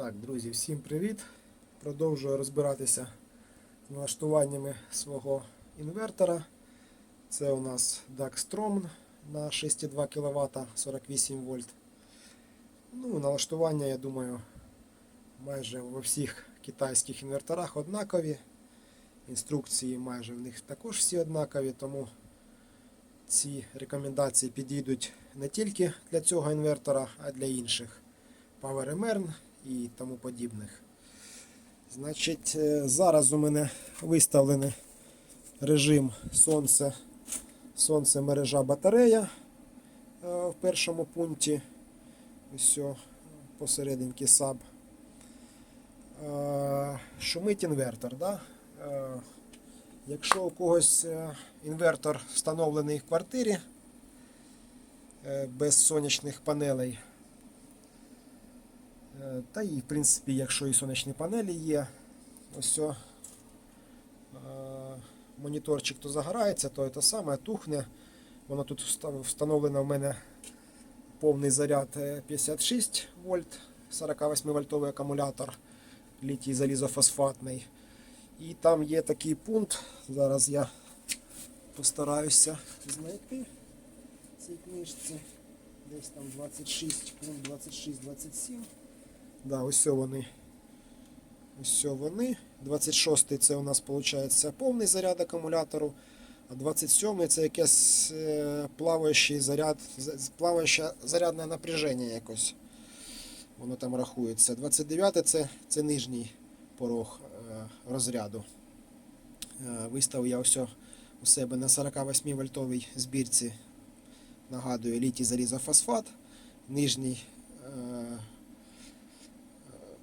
Так, друзі, всім привіт! Продовжую розбиратися з налаштуваннями свого інвертора. Це у нас DAX Strom на 6,2 кВт 48 вольт. Ну, налаштування, я думаю, майже во всіх китайських інверторах однакові. Інструкції майже в них також всі однакові, тому ці рекомендації підійдуть не тільки для цього інвертора, а й для інших. PowerMern і тому подібних. Значить, е, зараз у мене виставлений режим сонце, сонце мережа батарея е, в першому пункті. Ось посерединки саб. Е, Шумить інвертор. Да? Е, Якщо у когось е, інвертор встановлений в квартирі е, без сонячних панелей, Е, Та і, в принципі, якщо і сонячні панелі є, ось о, е, моніторчик то загорається, то те саме тухне. Воно тут встановлено в мене повний заряд е, 56 вольт, 48 вольтовий акумулятор, літій залізофосфатний. І там є такий пункт. Зараз я постараюся знайти в цій книжці. Десь там 26, пункт 26-27. Да, ось вони. Ось вони. 26-й це у нас виходить повний заряд акумулятору. А 27-й це якесь е, плаваючий заряд, плаваюче зарядне напряження якось. Воно там рахується. 29 це, це нижній порог е, розряду. Е, виставив я ось у себе на 48 вольтовій збірці. Нагадую, літій залізофосфат. Нижній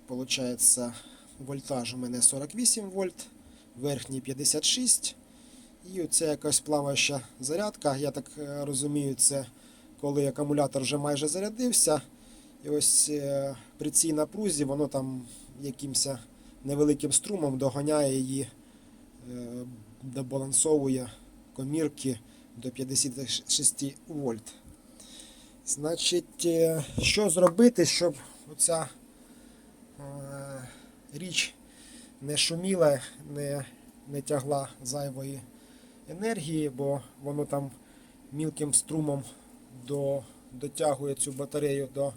Получається, вольтаж у мене 48 вольт, верхній 56. І оце якась плаваюча зарядка. Я так е, розумію, це коли акумулятор вже майже зарядився. І ось е, при цій напрузі воно там якимось невеликим струмом доганяє її, е, добалансовує комірки до 56 вольт. Значить, що зробити, щоб оця річ не шуміла, не, не тягла зайвої енергії, бо воно там мілким струмом до, дотягує цю батарею до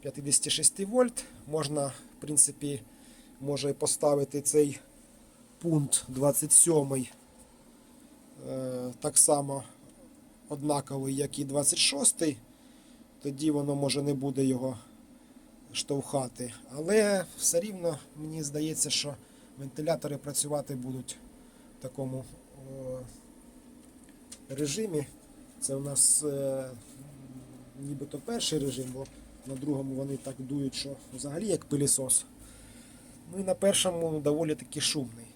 56 вольт. Можна, в принципі, може поставити цей пункт 27 е, так само однаковий, як і 26. Тоді воно може не буде його штовхати. Але все рівно мені здається, що вентилятори працювати будуть в такому о, режимі. Це у нас е, нібито перший режим, бо на другому вони так дують, що взагалі як пилісос. Ну і на першому доволі таки шумний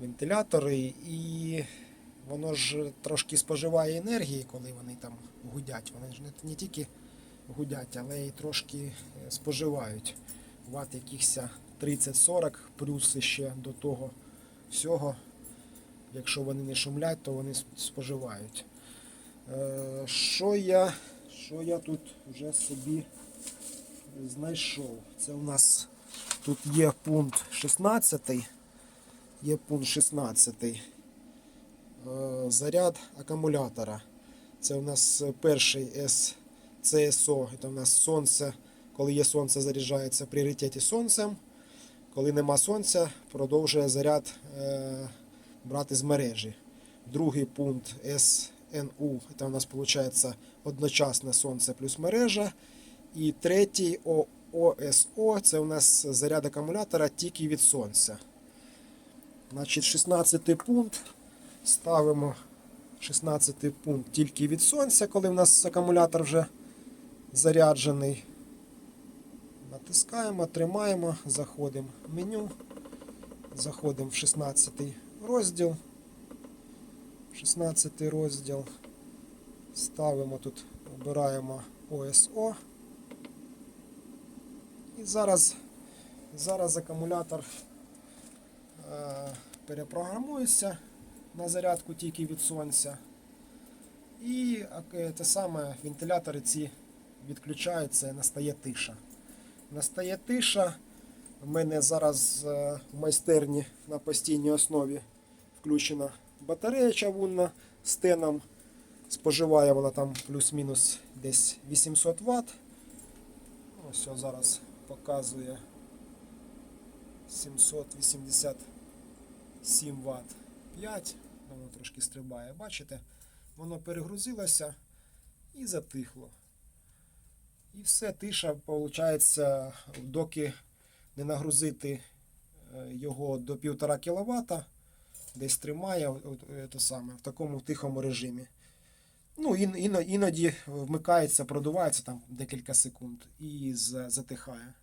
вентилятори, і воно ж трошки споживає енергії, коли вони там гудять. Вони ж не тільки гудять, але й трошки е, споживають ват якихось 30-40, плюс ще до того всього. Якщо вони не шумлять, то вони споживають. Е, Що я, що я тут вже собі знайшов? Це у нас тут є пункт 16. Є пункт 16. Е, Заряд акумулятора. Це у нас перший S CSO, це у нас сонце. Коли є сонце, заряджається в пріоритеті сонцем. Коли нема сонця, продовжує заряд е, брати з мережі. Другий пункт SNU, це у нас виходить одночасне сонце плюс мережа. І третій О- OSO, це у нас заряд акумулятора тільки від сонця. Значить, 16 пункт. Ставимо 16 пункт тільки від сонця, коли в нас акумулятор вже заряджений. Натискаємо, тримаємо, заходимо в меню. Заходимо в 16 розділ. 16 розділ. Ставимо тут, обираємо OSO. І зараз, зараз акумулятор е, перепрограмується на зарядку тільки від сонця. І е, те саме вентилятори ці відключаються і настає тиша. Настає тиша, У мене зараз е, в майстерні на постійній основі включена батарея чавунна з теном. Споживає вона там плюс-мінус десь 800 Вт. Ось зараз показує 787 Вт 5. Воно трошки стрибає. Бачите? Воно перегрузилося і затихло. І все, тиша, виходить, доки не нагрузити е, його до 1,5 кВт, десь тримає те саме, в такому тихому режимі. Ну, іноді вмикається, продувається там декілька секунд і затихає.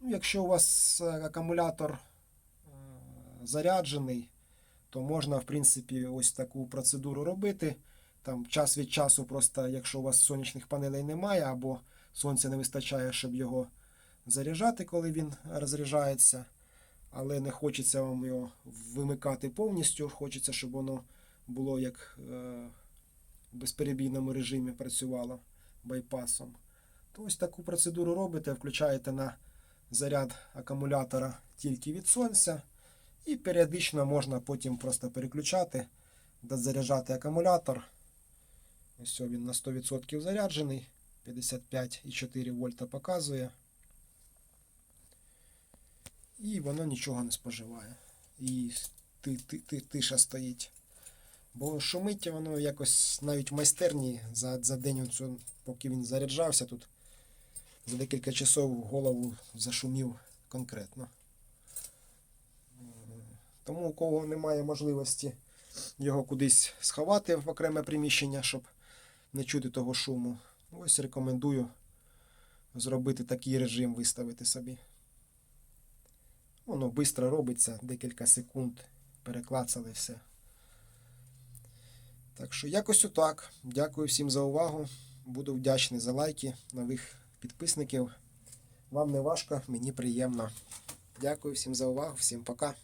Ну, якщо у вас е, акумулятор е, заряджений, то можна, в принципі, ось таку процедуру робити. Там час від часу, просто якщо у вас сонячних панелей немає, або сонця не вистачає, щоб його заряджати, коли він розряджається. Але не хочеться вам його вимикати повністю. Хочеться, щоб воно було як е, в безперебійному режимі працювало байпасом. То ось таку процедуру робите, включаєте на заряд акумулятора тільки від сонця. І періодично можна потім просто переключати, дозаряджати акумулятор. Ось він на 100% заряджений. 55,4 вольта показує. І воно нічого не споживає. І ти, ти, ти, тиша стоїть. Бо шумить воно якось навіть в майстерні за, за день, оцю, поки він заряджався тут. За декілька часов голову зашумів конкретно. Тому у кого немає можливості його кудись сховати в окреме приміщення, щоб не чути того шуму. Ось рекомендую зробити такий режим, виставити собі. Воно швидко робиться, декілька секунд, переклацали все. Так що якось отак. Дякую всім за увагу. Буду вдячний за лайки, нових підписників. Вам не важко, мені приємно. Дякую всім за увагу, всім пока.